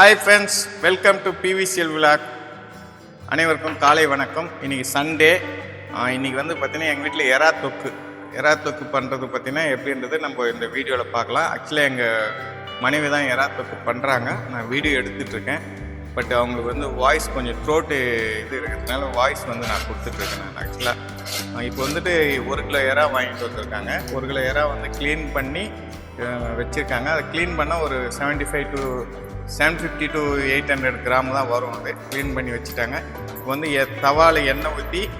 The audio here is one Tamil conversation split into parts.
Hi friends welcome to PVCL விழாக் அனைவருக்கும் காலை வணக்கம். இன்றைக்கி சண்டே இன்றைக்கி வந்து பார்த்தீங்கன்னா எங்கள் வீட்டில் எறா தொக்கு. எறா தொக்கு பண்ணுறது பார்த்தீங்கன்னா எப்படின்றது நம்ம இந்த வீடியோவில் பார்க்கலாம். ஆக்சுவலாக எங்கள் மனைவி தான் எறா தொக்கு பண்ணுறாங்க நான் வீடியோ எடுத்துகிட்ருக்கேன் பட் அவங்களுக்கு வந்து வாய்ஸ் கொஞ்சம் த்ரோட்டு இது இருக்கிறதுனால வாய்ஸ் வந்து நான் கொடுத்துட்ருக்கேன் நான் ஆக்சுவலாக இப்போ வந்துட்டு ஒரு கிலோ எறா வாங்கிட்டு வந்திருக்காங்க. ஒரு கிலோ எறா வந்து க்ளீன் பண்ணி வச்சிருக்காங்க. அதை க்ளீன் பண்ணால் ஒரு seventy five to seven fifty to eight hundred gram தான் வரும் அது. க்ளீன் பண்ணி வச்சுட்டாங்க. இப்போ வந்து எ- தவால எண்ணெய் ஊற்றி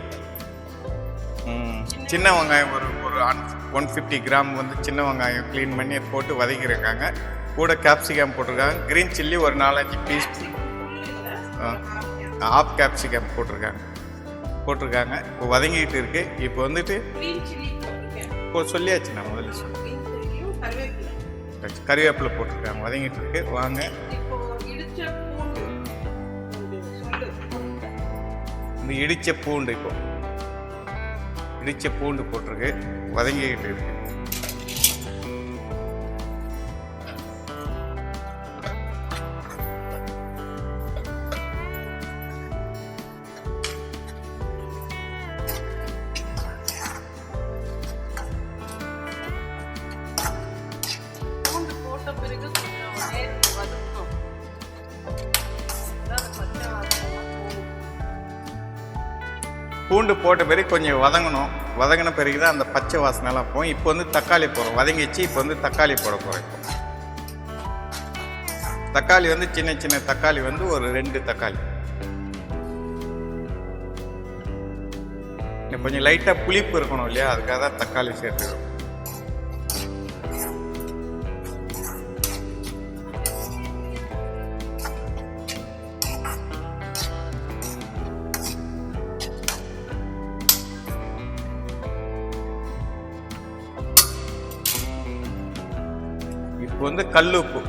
சின்ன வெங்காயம் ஒரு ஒரு ஒன் ஃபிஃப்டி கிராம் வந்து சின்ன வெங்காயம் க்ளீன் பண்ணி போட்டு வதக்கியிருக்காங்க. கூட கேப்சிகம் போட்டிருக்காங்க. க்ரீன் சில்லி ஒரு நாலஞ்சு பீஸ் ஆஃப் கேப்சிகம் போட்டிருக்காங்க. போட்டிருக்காங்க. இப்போ வதங்கிட்டு இருக்கு. இப்போ வந்துட்டு இப்போ சொல்லியாச்சு நான் முதல்ல சொல்லி க்ரீன் சில்லியும் கருவேப்பிலை கறிவேப்பிலை போட்டிருக்காங்க வதங்கிட்டு இருக்கு வாங்க இந்த இடிச்ச பூண்டு இப்போ. இடிச்ச பூண்டு போட்டிருக்கு வதங்கிக்கிட்டு இருக்கு. வதக்கணும் பூண்டு போட்ட பிறகு கொஞ்சம் வதங்கணும். வதங்கின பிறகு தான் அந்த பச்சை வாசனைலாம் போகும். இப்போ வந்து தக்காளி போடுறோம். வதங்கிச்சு இப்போ வந்து தக்காளி போட போகிறோம் இப்போ தக்காளி வந்து சின்ன சின்ன தக்காளி வந்து ஒரு ரெண்டு தக்காளி. கொஞ்சம் லைட்டாக புளிப்பு இருக்கணும் இல்லையா? அதுக்காக தான் தக்காளி சேர்த்துக்கிறோம். உப்பு வந்து கல் உப்பு.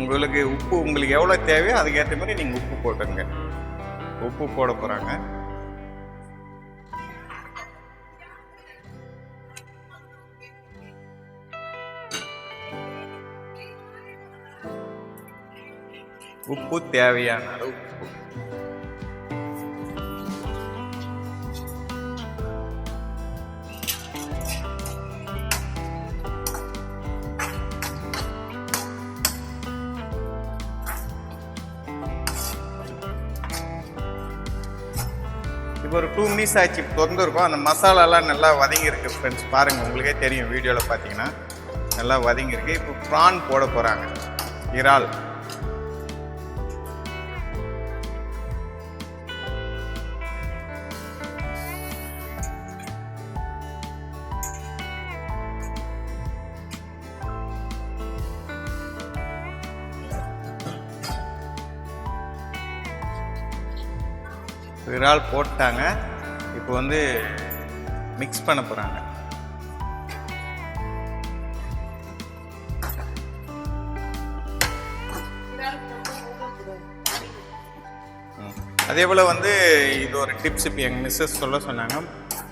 உங்களுக்கு உப்பு உங்களுக்கு எவ்வளோ தேவையோ அதுக்கேற்ற மாதிரி நீங்கள் உப்பு போட்டுங்க உப்பு போட போகிறாங்க உப்பு தேவையான அளவு உப்பு. இப்போ ஒரு டூ மினிட்ஸ் ஆச்சு திறந்துருக்கோம். அந்த மசாலாலாம் நல்லா வதங்கியிருக்கு ஃப்ரெண்ட்ஸ் பாருங்கள் உங்களுக்கே தெரியும் வீடியோவில் பார்த்தீங்கன்னா நல்லா வதங்கியிருக்கு. இப்போ ப்ரான் போட போகிறாங்க இறால். இறால் போட்டாங்க. இப்போ வந்து மிக்ஸ் பண்ண போகிறாங்க அதே போல் வந்து இது ஒரு டிப்ஸ் இப்போ எங்கள் மிஸ்ஸஸ் சொல்ல சொன்னாங்க.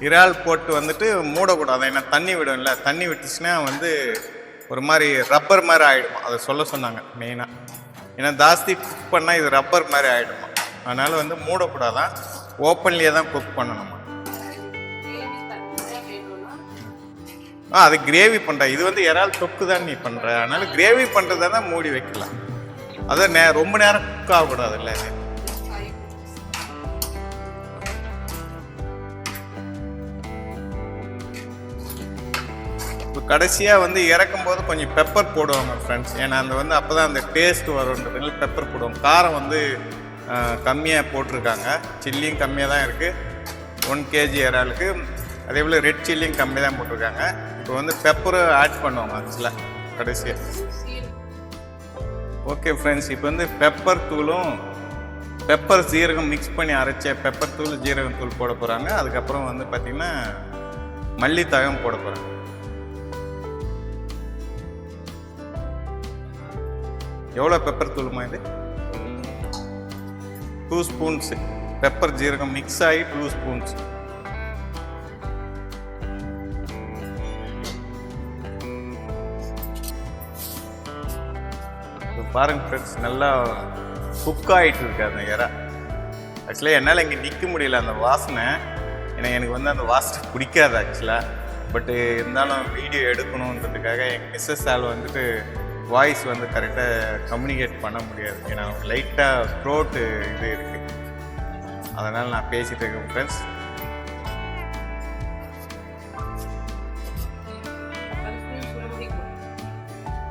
இறால் போட்டு வந்துட்டு மூடக்கூடாது. ஏன்னா தண்ணி விடும்ல? தண்ணி விட்டுச்சுன்னா வந்து ஒரு மாதிரி ரப்பர் மாதிரி ஆகிடும் அதை சொல்ல சொன்னாங்க மெயினாக ஏன்னா ஜாஸ்தி குக் பண்ணால் இது ரப்பர் மாதிரி ஆகிடுமா அதனால் வந்து மூடக்கூடாதான். ஓப்பன்லேயே தான் குக் பண்ணணுமா? ஆ அது கிரேவி பண்ணுற இது வந்து இறால் தொக்கு தான் நீ பண்ணுற அதனால கிரேவி பண்ணுறதா தான் மூடி வைக்கலாம். அதை நே ரொம்ப நேரம் குக் ஆகக்கூடாதுல்ல. இல்லை இப்போ கடைசியாக வந்து இறக்கும் போது கொஞ்சம் பெப்பர் போடுவாங்க ஃப்ரெண்ட்ஸ் ஏன்னா அந்த வந்து அப்போ தான் அந்த டேஸ்ட் வரும்ன்றதுனால பெப்பர் போடுவாங்க. காரம் வந்து கம்மியாக போட்டிருக்காங்க. சில்லியும் கம்மியாக தான் இருக்குது ஒன் கேஜி இறாலுக்கு அதே போல் ரெட் சில்லியும் கம்மி தான் போட்டிருக்காங்க. இப்போ வந்து பெப்பரும் ஆட் பண்ணுவாங்க ஆக்சுவலாக கடைசியாக ஓகே ஃப்ரெண்ட்ஸ் இப்போ வந்து பெப்பர் தூளும் பெப்பர் சீரகம் மிக்ஸ் பண்ணி அரைச்ச பெப்பர் தூள் ஜீரகம் தூள் போட போகிறாங்க அதுக்கப்புறம் வந்து பார்த்திங்கன்னா மல்லித்தகம் போட போகிறாங்க எவ்வளோ பெப்பர் தூளுமா இது? Two spoons. பெப்பர் ஜீரகம் மிக்ஸ் ஆகி டூ ஸ்பூன்ஸ். பாருங்க ஃப்ரெண்ட்ஸ் நல்லா குக் ஆகிட்டு இருக்கு அந்த இறா. ஆக்சுவலாக என்னால் இங்கே நிற்க முடியல அந்த வாசனை. ஏன்னா எனக்கு வந்து அந்த வாசனை பிடிக்காது ஆக்சுவலாக பட்டு இருந்தாலும் வீடியோ எடுக்கணுன்றதுக்காக எங்கள் மிஸ்ஸஸ் ஆள் வந்துட்டு வாய்ஸ் வந்து கரெக்டாக கம்யூனிகேட் பண்ண முடியாது. ஏன்னா லைட்டாக த்ரோட்டு இது இருக்குது அதனால் நான் பேசிகிட்டு இருக்கேன் ஃப்ரெண்ட்ஸ்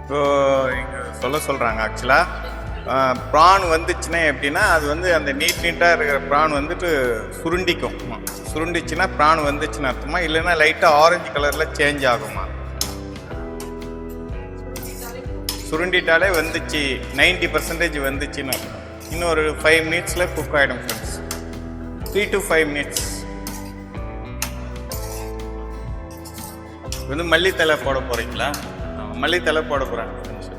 ஸோ இப்போ இங்கே சொல்ல சொல்கிறாங்க ஆக்சுவலாக ப்ரான் வந்துச்சுன்னா எப்படின்னா அது வந்து அந்த நீட் நீட்டாக இருக்கிற ப்ரான் வந்துட்டு சுருண்டிக்கும். சுருண்டிச்சுன்னா ப்ரான் வந்துச்சுன்னு அர்த்தமா? இல்லைன்னா லைட்டாக ஆரஞ்சு கலரில் சேஞ்ச் ஆகுமா? சுருண்டிட்டாலே வந்துச்சு 90% பர்சன்டேஜ் வந்துச்சுன்னு அர்த்தம். இன்னும் ஒரு ஃபைவ் மினிட்ஸில் குக் ஆகிடும் friends three to five minutes வந்து மல்லித்தலை போட போகிறீங்களா மல்லித்தலை போட போகிறாங்க ஃப்ரெண்ட்ஸ்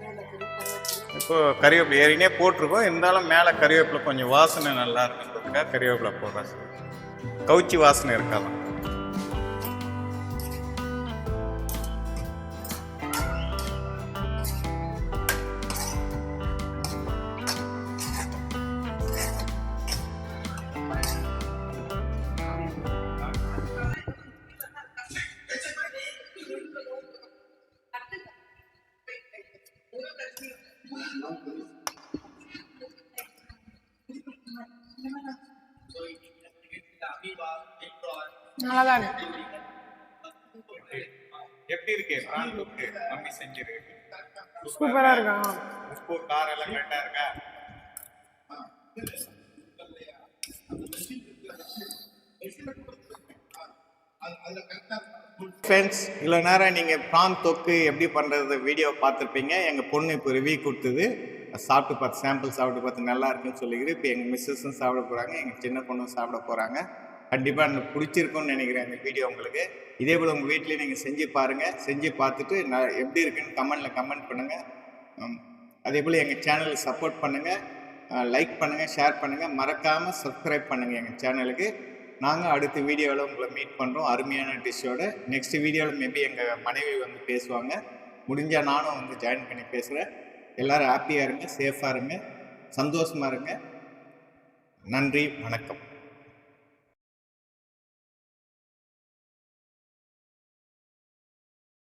மேல இப்போது இப்போ கறிவேப்பிலை ஏறினே போட்டிருக்கோம். இருந்தாலும் மேலே கறிவேப்பிலை கொஞ்சம் வாசனை நல்லா இருக்குன்றதுக்காக கறிவேப்பிலை போடுறேன் கவுச்சி வாசனை இருக்காதான். நல்லாதான். எப்படி இருக்கு? பிரான் தொக்கு மம்மி செஞ்சிருக்கு சூப்பரா இருக்கா? உப்பு காரம் எல்லாம் கரெக்டாக இருக்கா? ஃப்ரெண்ட்ஸ் இவ்வளோ நேரம் நீங்கள் ப்ரான் தொக்கு எப்படி பண்ணுறது வீடியோ பார்த்துருப்பீங்க. எங்கள் பொண்ணு இப்போ ரிவ்யூ கொடுத்தது. சாப்பிட்டு பார்த்து சாம்பிள் சாப்பிட்டு பார்த்து நல்லா இருக்குன்னு சொல்லிக்கிட்டு இப்போ எங்கள் மிஸ்ஸஸும் சாப்பிட போகிறாங்க எங்கள் சின்ன பொண்ணும் சாப்பிட போகிறாங்க கண்டிப்பாக எனக்கு பிடிச்சிருக்கும்னு நினைக்கிறேன் இந்த வீடியோ உங்களுக்கு. இதே போல் உங்கள் வீட்லேயே நீங்கள் செஞ்சு பாருங்கள் செஞ்சு பார்த்துட்டு நான் எப்படி இருக்குன்னு கமெண்டில் கமெண்ட் பண்ணுங்கள் அதே போல் எங்கள் சேனலுக்கு சப்போர்ட் பண்ணுங்கள் லைக் பண்ணுங்கள் ஷேர் பண்ணுங்கள் மறக்காமல் சப்ஸ்கிரைப் பண்ணுங்கள் எங்கள் சேனலுக்கு நாங்கள் அடுத்த வீடியோவில் உங்களை மீட் பண்ணுறோம் அருமையான டிஷ்ஷோட நெக்ஸ்ட் வீடியோவில் மேபி எங்கள் மனைவி வந்து பேசுவாங்க. முடிஞ்சால் நானும் வந்து ஜாயின் பண்ணி பேசுகிறேன் எல்லோரும் ஹாப்பியாக இருங்க சேஃபாக இருங்க சந்தோஷமாக இருங்க. நன்றி வணக்கம்.